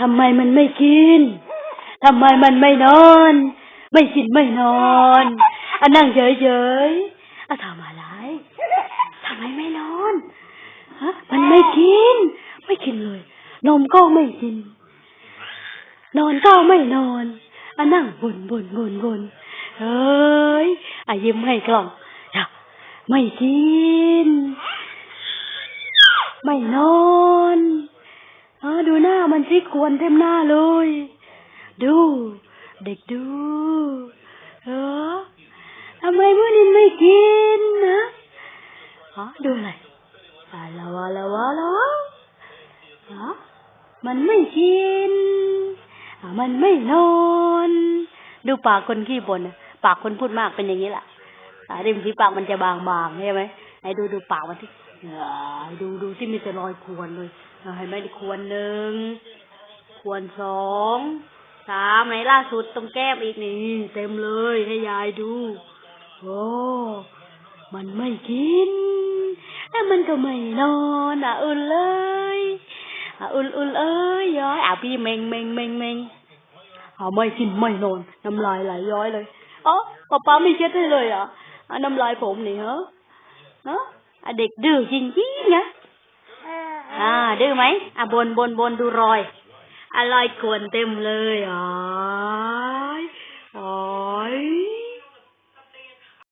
ทำไมมันไม่กิน ทำไมมันไม่นอน ไม่กินไม่นอนอะนั่งเฉยๆอะทำอะไรทำไมไม่นอนฮะมันไม่กิน ไม่กินเลย นมก็ไม่กิน นอนก็ไม่นอนอะนั่งบ่นบ่นบ่นบ่นเฮ้ยอะยิ้มให้กล่องไม่กิน ไม่นอน อ๋อดูหน้ามันสิควรเต็มหน้าเลย ดู เด็กดู เออทำไมพวกนี้ไม่กินนะอ๋อดูอะไรอะไรวะอะวะอะวะอ๋อมันไม่กินอะมันไม่นอนดูปากคนขี้บ่นน่ะปากคนพูดมากเป็นอย่างนี้แหละริมฝีปากมันจะบางๆใช่ไหม ไหนดูดูปากมันที่ดูดูที่มีแต่รอยควรเลยเห็นไหมดิควรหนึ่งควรสองสามไหนล่าสุดตรงแก้มอีกนี่เต็มเลยให้ยายดู โอ้มันไม่กินแล้วมันก็ไม่นอนอะอุ่นเลยอะอุ่นอุ่นเอ้ยย้อยอะพี่เมงเมงเมงเมงอะไม่กินไม่นอนน้ำลายไหลย้อยเลยอ๋อป๊าป๊าไม่เช็ดให้เลยอะอะน้ำลายผมนี่เหรอ เนาะเด็กดื้อจริงๆนะอ่า ดื้อไหมอะบนบนบนดูรอยอร่อยขวนเต็มเลยอ๋ออ๋อ